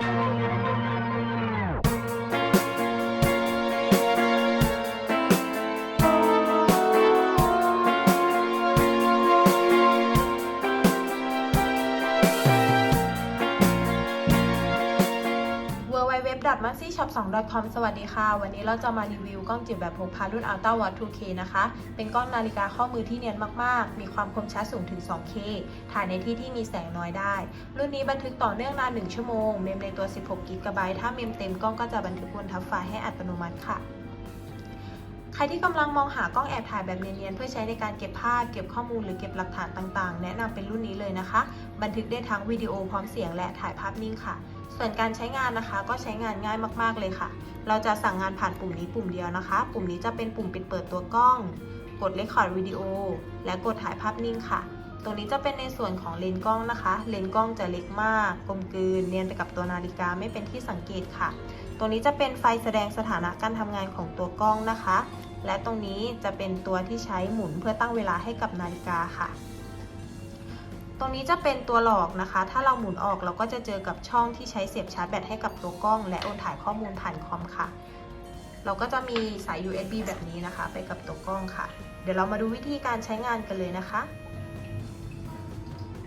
w w w m a x i s h o p 2 com สวัสดีค่ะ วันนี้เราจะมารีวิวกล้องจิบแบบพกพารุ่น Ultra Watt 2K นะคะ เป็นกล้องนาฬิกาข้อมือที่เนียนมากๆ มีความคมชัดสูงถึง 2K ถ่ายในที่ที่มีแสงน้อยได้ รุ่นนี้บันทึกต่อเนื่องนาน 1 ชั่วโมง เมมในตัว 16 g b ถ้าเมมเต็มกล้องก็จะบันทึกบนทับไฟล์ให้อัตโนมัติค่ะ ใครที่กำลังมองหากล้องแอบถ่ายแบบเนียนๆ เพื่อใช้ในการเก็บภาพ เก็บข้อมูลหรือเก็บหลักฐานต่างๆ แนะนำเป็นรุ่นนี้เลยนะคะ บันทึกได้ทั้งวิดีโอพร้อมเสียงและถ่ายภาพนิ่งค่ะ ส่วนการใช้งานนะคะก็ใช้งานง่ายมากๆเลยค่ะ เราจะสั่งงานผ่านปุ่มนี้ปุ่มเดียวนะคะ ปุ่มนี้จะเป็นปุ่มปิดเปิดตัวกล้อง กด Record วิดีโอ และกดถ่ายภาพนิ่งค่ะ ตรงนี้จะเป็นในส่วนของเลนส์กล้องนะคะ เลนส์กล้องจะเล็กมาก กลมกลืนเนียนไปกับตัวนาฬิกาไม่เป็นที่สังเกตค่ะ ตรงนี้จะเป็นไฟแสดงสถานะการทำงานของตัวกล้องนะคะ และตรงนี้จะเป็นตัวที่ใช้หมุนเพื่อตั้งเวลาให้กับนาฬิกาค่ะ ตรงนี้จะเป็นตัวหลอกนะคะ ถ้าเราหมุนออกเราก็จะเจอกับช่องที่ใช้เสียบชาร์จแบตให้กับตัวกล้อง และโอนถ่ายข้อมูลผ่านคอมค่ะ เราก็จะมีสาย USB แบบนี้นะคะ ไปกับตัวกล้องค่ะ เดี๋ยวเรามาดูวิธีการใช้งานกันเลยนะคะ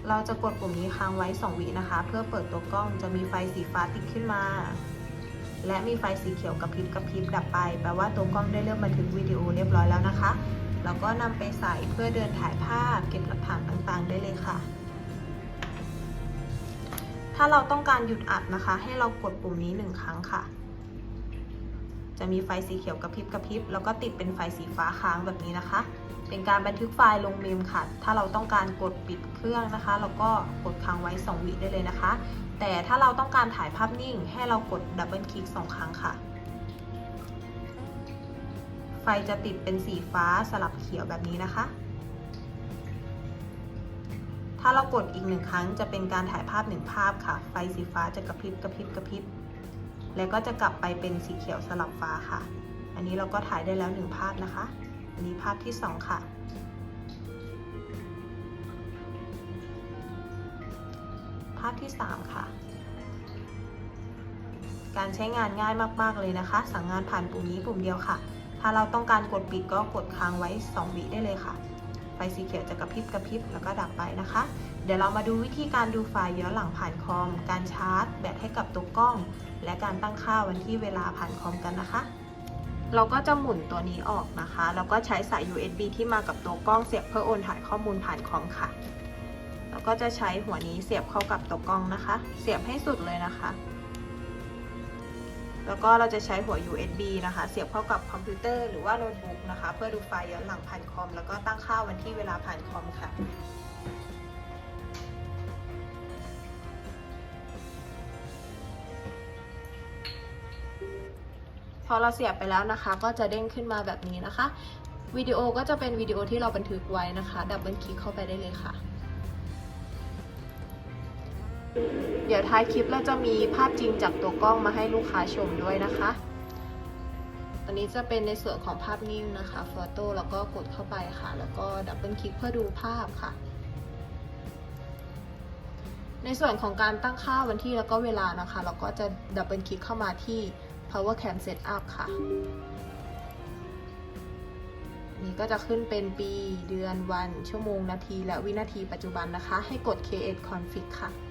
เราจะกดปุ่มนี้ค้างไว้ 2 วินะคะ เพื่อเปิดตัวกล้องจะมีไฟสีฟ้าติดขึ้นมา และมีไฟสีเขียวกระพริบกระพริบดับไปแปลว่าตัวกล้องได้เริ่มบันทึกวิดีโอเรียบร้อยแล้วนะคะเราก็นำไปใส่เพื่อเดินถ่ายภาพเก็บหลักฐานต่างๆ ได้เลยค่ะ ถ้าเราต้องการหยุดอัดนะคะ ให้เรากดปุ่มนี้หนึ่งครั้งค่ะ จะมีไฟสีเขียวกระพริบกระพริบแล้วก็ติดเป็นไฟสีฟ้าค้างแบบนี้นะคะ เป็นการบันทึกไฟล์ลงเมมค่ะ ถ้าเราต้องการกดปิดเครื่องนะคะ เราก็กดค้างไว้ 2 วิได้เลยนะคะ แต่ถ้าเราต้องการถ่ายภาพนิ่ง ให้เรากดดับเบิลคลิก2ครั้งค่ะ ไฟจะติดเป็นสีฟ้าสลับเขียวแบบนี้นะคะ ถ้าเรากดอีกหนึ่งครั้งจะเป็นการถ่ายภาพหนึ่งภาพค่ะ ไฟสีฟ้าจะกระพริบกระพริบกระพริบ แล้วก็จะกลับไปเป็นสีเขียวสลับฟ้าค่ะ อันนี้เราก็ถ่ายได้แล้วหนึ่งภาพนะคะ อันนี้ภาพที่สองค่ะ ภาพที่สามค่ะ การใช้งานง่ายมากๆเลยนะคะ สั่งงานผ่านปุ่มนี้ปุ่มเดียวค่ะ ถ้าเราต้องการกดปิดก็กดค้างไว้ 2 วิได้เลยค่ะ ฟสีเขียวจะกระพริบกระพริบแล้วก็ดับไปนะคะ เดี๋ยวเรามาดูวิธีการดูไฟย้อนหลังผ่านคอม การชาร์จ แบตให้กับตัวกล้อง และการตั้งค่าวันที่เวลาผ่านคอมกันนะคะ เราก็จะหมุนตัวนี้ออกนะคะ แล้วก็ใช้สาย USB ที่มากับตัวกล้องเสียบเพื่อโอนถ่ายข้อมูลผ่านคอมค่ะ แล้วก็จะใช้หัวนี้เสียบเข้ากับตัวกล้องนะคะ เสียบให้สุดเลยนะคะ แล้วก็เราจะใช้หัว USB นะคะ เสียบเข้ากับคอมพิวเตอร์หรือว่าโน้ตบุ๊กนะคะ เพื่อดูไฟล์ย้อนหลังผ่านคอม แล้วก็ตั้งค่าวันที่เวลาผ่านคอมค่ะพอเราเสียบไปแล้วนะคะ ก็จะเด้งขึ้นมาแบบนี้นะคะวิดีโอก็จะเป็นวิดีโอที่เราบันทึกไว้นะคะ ดับเบิลคลิกเข้าไปได้เลยค่ะ เดี๋ยวท้ายคลิปเราจะมีภาพจริงจากตัวกล้องมาให้ลูกค้าชมด้วยนะคะ อันนี้จะเป็นในส่วนของภาพนิ่งนะคะโฟโต้แล้วก็กดเข้าไปค่ะ แล้วก็ดับเบิลคลิกเพื่อดูภาพค่ะ ในส่วนของการตั้งค่าวันที่แล้วก็เวลานะคะ เราก็จะดับเบิลคลิกเข้ามาที่ power cam setup ค่ะนี่ก็จะขึ้นเป็นปี เดือน วัน ชั่วโมง นาที และวินาทีปัจจุบันนะคะ ให้กด KS config ค่ะ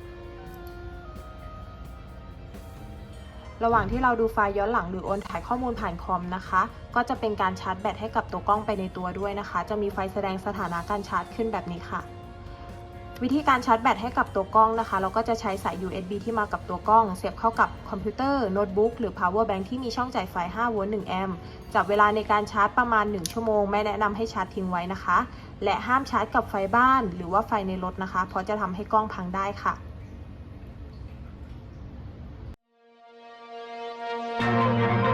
ระหว่างที่เราดูไฟล์ย้อนหลังหรือโอนถ่ายข้อมูลผ่านคอมนะคะ ก็จะเป็นการชาร์จแบตให้กับตัวกล้องไปในตัวด้วยนะคะ จะมีไฟแสดงสถานะการชาร์จขึ้นแบบนี้ค่ะ วิธีการชาร์จแบตให้กับตัวกล้องนะคะ เราก็จะใช้สาย USB ที่มากับตัวกล้อง เสียบเข้ากับคอมพิวเตอร์โน้ตบุ๊กหรือ power bank ที่มีช่องจ่ายไฟ 5 โวลต์ 1 แอมป์จับเวลาในการชาร์จประมาณ 1 ชั่วโมง ไม่แนะนำให้ชาร์จทิ้งไว้นะคะ และห้ามชาร์จกับไฟบ้าน หรือว่าไฟในรถนะคะ เพราะจะทำให้กล้องพังได้ค่ะ Thank you.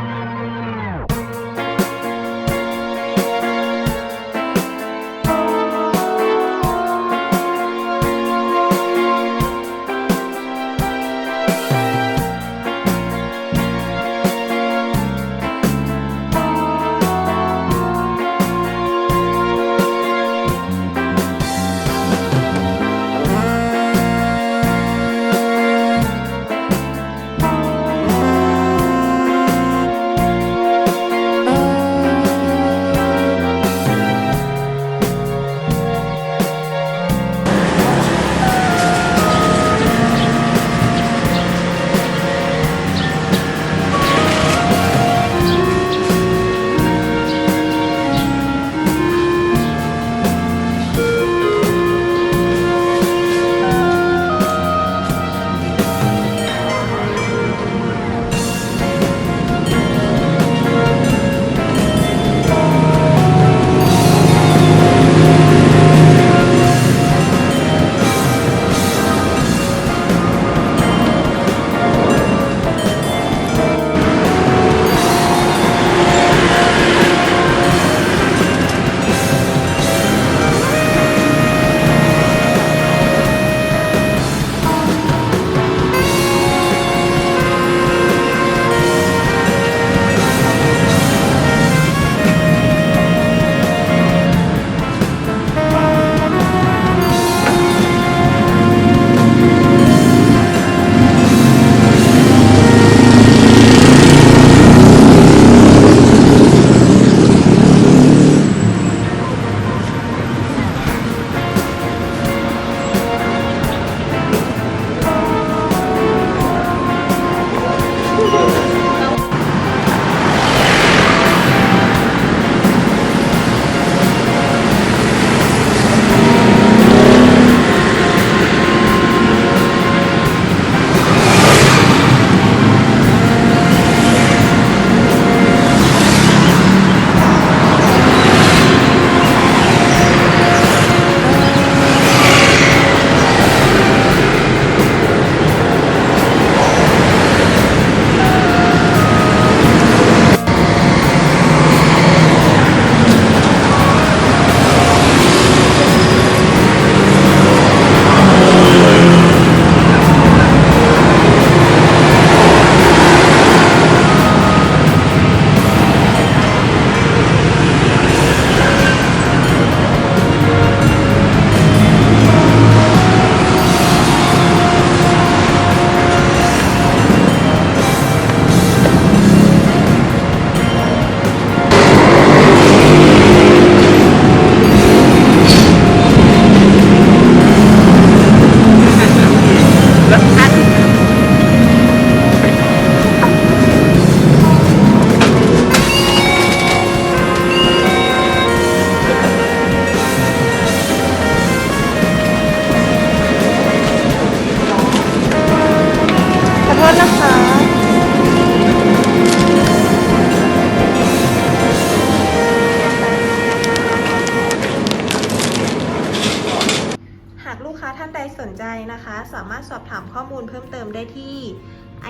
นะคะ สามารถสอบถามข้อมูลเพิ่มเติมได้ที่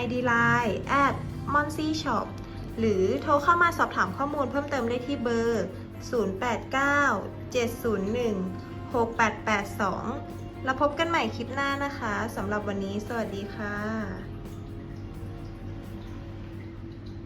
ID Line at m o n s y Shop หรือโทรเข้ามาสอบถามข้อมูลเพิ่มเติมได้ที่เบอร์ 089 701 6882 แล้วพบกันใหม่คลิปหน้านะคะสำหรับวันนี้สวัสดีค่ะ